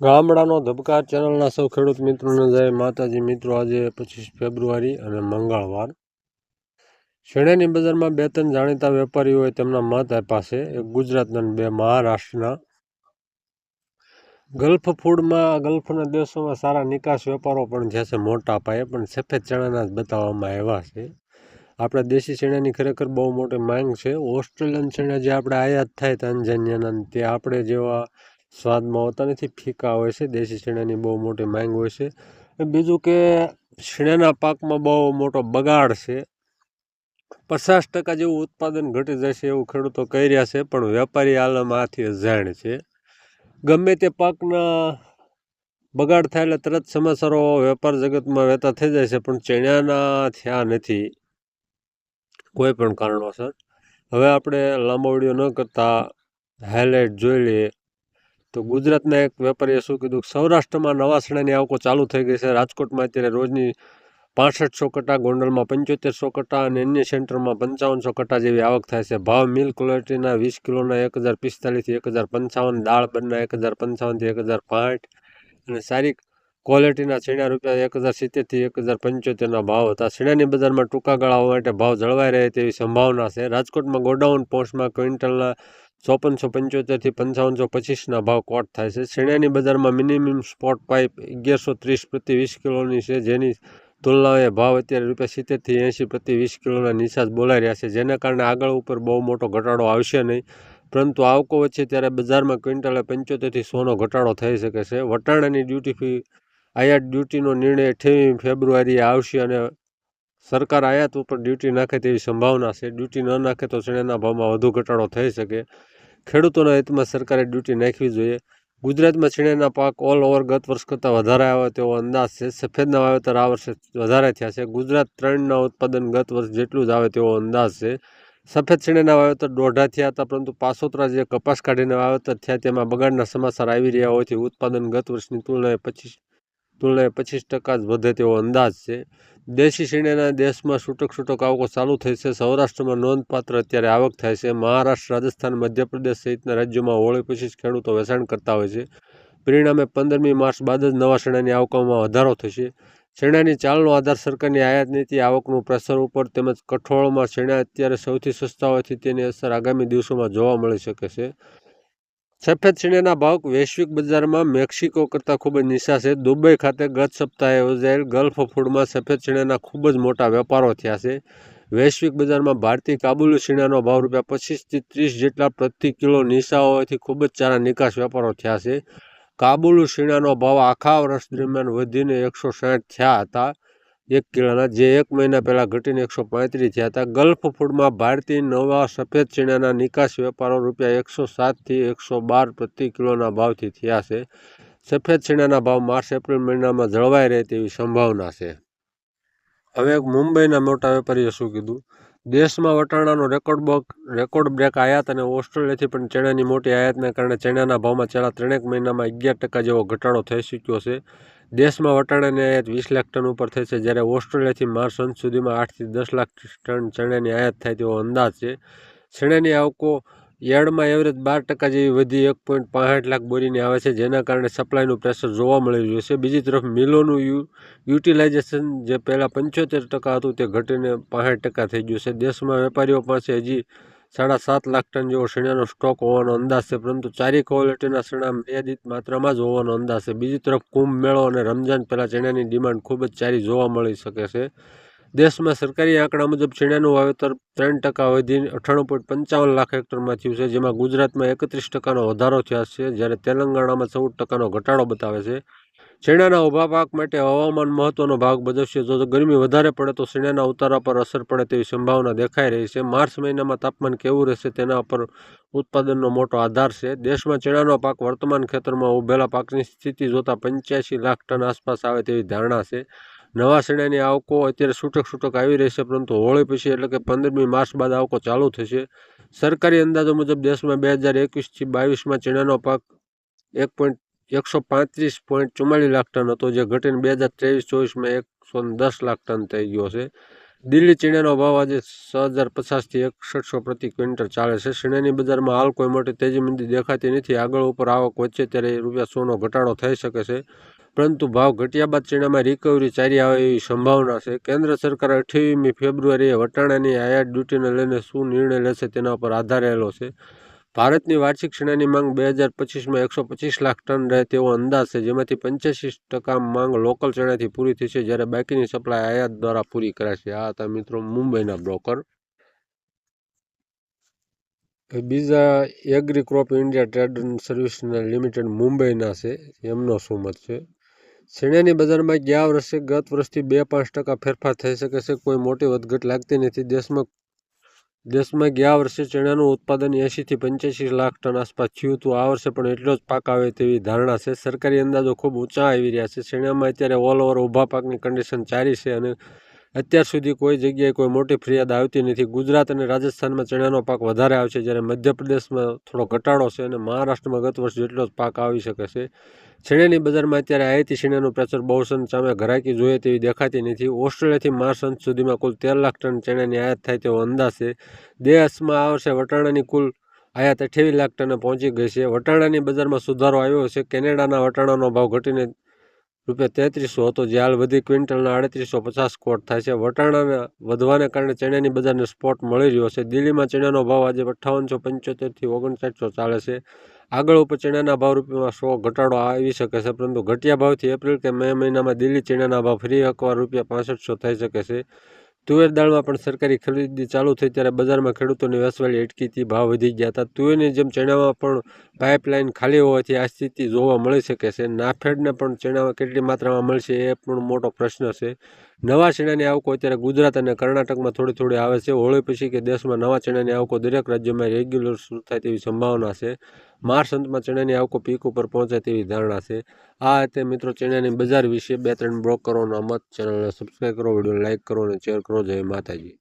ગામડાનો ધબકાર ચેનલના સૌ ખેડૂત મિત્રોને જય. માતાજી મિત્રો, આજે પચીસ ફેબ્રુઆરી અને મંગળવાર. શેણેની બજારમાં બે ત્રણ જાણીતા વેપારીઓએ તેમના મત છે. એક ગુજરાતના બે મહારાષ્ટ્રના. ગલ્ફ ફૂડમાં, ગલ્ફના દેશોમાં સારા નિકાસ વેપારો પણ જે છે મોટા પાયે, પણ સફેદ ચણાના જ બતાવવામાં આવ્યા છે. આપણે દેશી શેણાની ખરેખર બહુ મોટી માંગ છે. ઓસ્ટ્રેલિયન શેણા જે આપણે આયાત થાય તાંજાનિયાના, તે આપણે જેવા સ્વાદમાં હોતા નથી ફીકા હોય છે, દેશી ચણાની બહુ મોટી માંગ હોય છે. બીજું કે શીણાના પાકમાં બહુ મોટો બગાડ છે. પચાસ ટકા જેવું ઉત્પાદન ઘટી જશે એવું ખેડૂતો કહી રહ્યા છે, પણ વેપારી આલમ આથી અજાણ છે. ગમે તે પાકના બગાડ થાય એટલે તરત સમાચારો વેપાર જગતમાં વહેતા થઈ જાય છે, પણ ચણાના થયા નથી. કોઈ પણ કારણોસર. હવે આપણે લાંબો વીડિયો ન કરતા હાઇલાઇટ જોઈ લઈએ. તો ગુજરાતના એક વેપારીએ શું કીધું સૌરાષ્ટ્રમાં નવા શ્રેણીની આવકો ચાલુ થઈ ગઈ છે. રાજકોટમાં અત્યારે રોજની પાસઠસો કટા, ગોંડલમાં પંચોતેરસો કટા અને અન્ય સેન્ટરમાં પંચાવનસો કટા જેવી આવક થાય છે. ભાવ મિલ ક્વોલિટીના વીસ કિલોના એક હજાર પિસ્તાલીસથી એક હજાર પંચાવન, દાળ બનના એક હજાર પંચાવનથી એક હજાર પાંઠ અને સારી ક્વોલિટીના છીણા રૂપિયા એક હજાર સિત્તેરથી એક હજાર પંચોતેરના ભાવ હતા. છીણાની બજારમાં ટૂંકા ગાળા માટે ભાવ જળવાઈ રહે તેવી સંભાવના છે. રાજકોટમાં ગોડાઉન પોસ્ટમાં ક્વિન્ટલના ચોપનસો પંચોતેરથી પંચાવનસો પચીસના ભાવ કોટ થાય છે. શેણાની બજારમાં મિનિમમ સ્પોટ પાઇપ અગિયારસો ત્રીસ પ્રતિ વીસ કિલોની છે. જેની તુલનાએ ભાવ અત્યારે રૂપિયા સિત્તેરથી એંશી પ્રતિ વીસ કિલોના નિશાસ બોલાઈ રહ્યા છે. જેના કારણે આગળ ઉપર બહુ મોટો ઘટાડો આવશે નહીં. પરંતુ આવકો વચ્ચે ત્યારે બજારમાં ક્વિન્ટલે પંચોતેરથી સોનો ઘટાડો થઈ શકે છે. વટાણાની ડ્યુટી ફી, આયાત ડ્યુટીનો નિર્ણય અઠ્યાવીસ ફેબ્રુઆરીએ આવશે અને સરકાર આયાત ઉપર ડ્યુટી નાખે તેવી સંભાવના છે. ડ્યુટી ન નાખે તો ચણાના ભાવમાં વધુ ઘટાડો થઈ શકે. ખેડૂતોના હિતમાં સરકારે ડ્યુટી નાખવી જોઈએ. ગુજરાતમાં છીણાના પાક ઓલ ઓવર ગત વર્ષ કરતાં વધારે આવે તેવો અંદાજ છે. સફેદના વાવેતર આ વર્ષે વધારે થયા છે. ગુજરાત ત્રણના ઉત્પાદન ગત વર્ષ જેટલું જ આવે તેવો અંદાજ છે. સફેદ છીણાના વાવેતર દોઢા થયા હતા, પરંતુ પાસોતરા જે કપાસ કાઢીને વાવેતર થયા તેમાં બગાડના સમાચાર આવી રહ્યા હોવાથી ઉત્પાદન ગત વર્ષની તુલનાએ પચીસ તુલનાએ પચીસ ટકા જ વધે તેવો અંદાજ છે. દેશી શીણાના દેશમાં છૂટક છૂટક આવકો ચાલુ થઈ છે. સૌરાષ્ટ્રમાં નોંધપાત્ર અત્યારે આવક થાય છે. મહારાષ્ટ્ર, રાજસ્થાન, મધ્યપ્રદેશ સહિતના રાજ્યોમાં હોળી પછી ખેડૂતો વેચાણ કરતા હોય છે. પરિણામે પંદરમી માર્ચ બાદ જ નવા શેણાની આવકોમાં વધારો થશે. શેણાની ચાલનો આધાર સરકારની આયાત નીતિ, આવકનું પ્રેશર ઉપર તેમજ કઠોળમાં શેણા અત્યારે સૌથી સસ્તા હોવાથી તેની અસર આગામી દિવસોમાં જોવા મળી શકે છે. સફેદ શેણાના ભાવ વૈશ્વિક બજારમાં મેક્સિકો કરતાં ખૂબ જ નીચા છે. દુબઈ ખાતે ગત સપ્તાહે યોજાયેલ ગલ્ફ ફૂડમાં સફેદ શેણાના ખૂબ જ મોટા વેપારો થયા છે. વૈશ્વિક બજારમાં ભારતીય કાબુલી શીણાનો ભાવ રૂપિયા પચીસથી ત્રીસ જેટલા પ્રતિ કિલો નીચા હોવાથી ખૂબ જ સારા નિકાસ વેપારો થયા છે. કાબુલી શીણાનો ભાવ આખા વર્ષ દરમિયાન વધીને એકસો સાઠ થયા હતા. એક કિલોના જે એક મહિના પહેલાં ઘટીને એકસો પાંત્રીસ થયા હતા. ગલ્ફ ફૂડમાં ભારતીય નવા સફેદ ચીણાના નિકાસ વેપારો રૂપિયા એકસો સાતથી એકસો બાર પ્રતિ કિલોના ભાવથી થયા છે. સફેદ ચીણાના ભાવ માર્ચ એપ્રિલ મહિનામાં જળવાઈ રહે તેવી સંભાવના છે. હવે મુંબઈના મોટા વેપારીએ શું કીધું? દેશમાં વટાણાનો રેકોર્ડ બક, રેકોર્ડ બ્રેક આયાત અને ઓસ્ટ્રેલિયાથી પણ ચણાની મોટી આયાતના કારણે ચણાના ભાવમાં છેલ્લા ત્રણેક મહિનામાં અગિયાર ટકા જેવો ઘટાડો થઈ ચૂક્યો છે. દેશમાં વટાણાની આયાત વીસ લાખ ટન ઉપર થઈ છે. જ્યારે ઓસ્ટ્રેલિયાથી માર્ચ અંત સુધીમાં આઠથી દસ લાખ ટન ચણાની આયાત થાય તેવો અંદાજ છે. ચણાની આવકો યાર્ડમાં એવરેજ બાર ટકા જેવી વધી એક પોઈન્ટ પાંસઠ લાખ બોરીની આવે છે, જેના કારણે સપ્લાયનું પ્રેશર જોવા મળી રહ્યું છે. બીજી તરફ મિલોનું યુ, યુટિલાઇઝેશન જે પહેલાં પંચોતેર ટકા હતું તે ઘટીને પાંસઠ ટકા થઈ ગયું છે. દેશમાં વેપારીઓ પાસે હજી સાડા સાત લાખ ટન જેવો શીણાનો સ્ટોક હોવાનો અંદાજ છે, પરંતુ ચારી ક્વોલિટીના શીણા મર્યાદિત માત્રામાં જ હોવાનો અંદાજ છે. બીજી તરફ કુંભ મેળો અને રમજાન પહેલાં ચણાની ડિમાન્ડ ખૂબ જ ચારી જોવા મળી શકે છે. દેશમાં સરકારી આંકડા મુજબ ચણાનું વાવેતર ત્રણ ટકા વધીને અઠ્ઠાણું પોઈન્ટ પંચાવન લાખ હેક્ટરમાં થયું છે, જેમાં ગુજરાતમાં એકત્રીસ ટકાનો વધારો થયો છે, જ્યારે તેલંગાણામાં ચૌદ ટકાનો ઘટાડો બતાવે છે. શેણાના ઊભા પાક માટે હવામાન મહત્વનો ભાગ ભજવશે જો ગરમી વધારે પડે તો શેણાના ઉતારા પર અસર પડે તેવી સંભાવના દેખાઈ રહી છે. માર્ચ મહિનામાં તાપમાન કેવું રહેશે તેના પર ઉત્પાદનનો મોટો આધાર છે. દેશમાં ચણાનો પાક વર્તમાન ખેતરમાં ઉભેલા પાકની સ્થિતિ જોતા પંચ્યાસી લાખ ટન આસપાસ આવે તેવી ધારણા છે. નવા શેણાની આવકો અત્યારે છૂટક છૂટક આવી રહેશે પરંતુ હોળી પછી એટલે કે પંદરમી માર્ચ બાદ આવકો ચાલુ થશે. સરકારી અંદાજો મુજબ દેશમાં બે હજાર એકવીસથી બાવીસમાં ચણાનો પાક એક પોઈન્ટ એકસો પાંત્રીસ પોઈન્ટ ચુમ્માળીસ લાખ ટન હતો, જે ઘટીને બે હજાર ત્રેવીસ ચોવીસમાં એકસો દસ લાખ ટન થઈ ગયો છે. દિલ્હી ચીણાનો ભાવ આજે છ હજાર પચાસથી એકસઠસો પ્રતિ ક્વિન્ટલ ચાલે છે. શીણાની બજારમાં હાલ કોઈ મોટી તેજી મંદી દેખાતી નથી. આગળ ઉપર આવક વચ્ચે ત્યારે રૂપિયા સોનો ઘટાડો થઈ શકે છે. પરંતુ ભાવ ઘટ્યા બાદ ચીણામાં રિકવરી ચાલી આવે એવી સંભાવના છે. કેન્દ્ર સરકાર અઠ્યાવીસમી ફેબ્રુઆરીએ વટાણાની આયાત ડ્યુટીને લઈને શું નિર્ણય લેશે તેના પર આધાર રહેલો છે. ભારતની વાર્ષિક શેણાની માંગ બે હજાર પચીસમાં એકસો પચીસ લાખ ટન રહે તેવો અંદાજ છે, જેમાંથી પંચ્યાસી ટકા માંગ લોકલ ચણાથી પૂરી થશે જ્યારે બાકીની સપ્લાય આયાત દ્વારા પૂરી કરાશે. આ હતા મિત્રો મુંબઈના બ્રોકર. બીજા agri crop India trade service limited મુંબઈના છે, એમનો શું મત છે? શેણાની બજારમાં ગયા વર્ષે ગત વર્ષથી બે પાંચ ટકા ફેરફાર થઈ શકે છે, કોઈ મોટી વધઘટ લાગતી નથી. દેશમાં દેશમાં ગયા વર્ષે ચણાનું ઉત્પાદન એંશીથી પંચ્યાસી લાખ ટન આસપાસ થયું હતું. આ વર્ષે પણ એટલો જ પાક આવે તેવી ધારણા છે. સરકારી અંદાજો ખૂબ ઊંચા આવી રહ્યા છે. ચણામાં અત્યારે ઓલ ઓવર ઊભા પાકની કન્ડિશન ચારી છે અને અત્યાર સુધી કોઈ જગ્યાએ કોઈ મોટી ફરિયાદ આવતી નથી. ગુજરાત અને રાજસ્થાનમાં ચણાનો પાક વધારે આવશે જ્યારે મધ્યપ્રદેશમાં થોડો ઘટાડો છે અને મહારાષ્ટ્રમાં ગત વર્ષ જેટલો જ પાક આવી શકે છે. છેણાની બજારમાં અત્યારે આયાતી છેણાનું પ્રેશર બહુસન સામે ઘરાકી જોઈએ તેવી દેખાતી નથી. ઓસ્ટ્રેલિયાથી માર્ચ અંત સુધીમાં કુલ તેર લાખ ટન ચણાની આયાત થાય તેવો અંદાજ છે. દેશમાં આ વર્ષે વટાણાની કુલ આયાત અઠ્યાવીસ લાખ ટને પહોંચી ગઈ છે. વટાણાની બજારમાં સુધારો આવ્યો છે. કેનેડાના વટાણાનો ભાવ ઘટીને રૂપિયા તેત્રીસો હતો, જે હાલ વધી ક્વિન્ટલના આડત્રીસો પચાસ કોટ થાય છે. વટાણાના વધવાને કારણે ચણાની બજારને સ્પોટ મળી રહ્યો છે. દિલ્હીમાં ચણાનો ભાવ આજે અઠ્ઠાવનસો પંચોતેરથી ઓગણસાઠસો ચાલે છે. આગળ ઉપર ચણાના ભાવ રૂપિયામાં સો ઘટાડો આવી શકે છે, પરંતુ ઘટિયા ભાવથી એપ્રિલ કે મે મહિનામાં દિલ્હી ચણાના ભાવ ફરી એકવાર રૂપિયા પાસઠસો થઈ શકે છે. તુવેર દાળમાં પણ સરકારી ખરીદી ચાલુ થઈ ત્યારે બજારમાં ખેડૂતોની વેસવાળી અટકીથી ભાવ વધી ગયા હતા. તુવેરની જેમ ચણામાં પણ પાઇપલાઇન ખાલી હોવાથી આ સ્થિતિ જોવા મળી શકે છે. નાફેડને પણ ચણામાં કેટલી માત્રામાં મળશે એ પણ મોટો પ્રશ્ન છે. નવા ચણાની આવકો અત્યારે ગુજરાત અને કર્ણાટકમાં થોડી થોડી આવે છે. હોળી પછી કે દેશમાં નવા ચણાની આવકો દરેક રાજ્યમાં રેગ્યુલર શરૂ થાય તેવી સંભાવના છે. માર્ચ અંતમાં ચણાની આવકો પીક ઉપર પહોંચે તેવી ધારણા છે. આ રીતે મિત્રો ચણાની બજાર વિશે બે ત્રણ બ્રોકરોના મત ચેનલને સબસ્ક્રાઈબ કરો વીડિયો લાઇક કરો અને શેર કરો. જય માતાજી.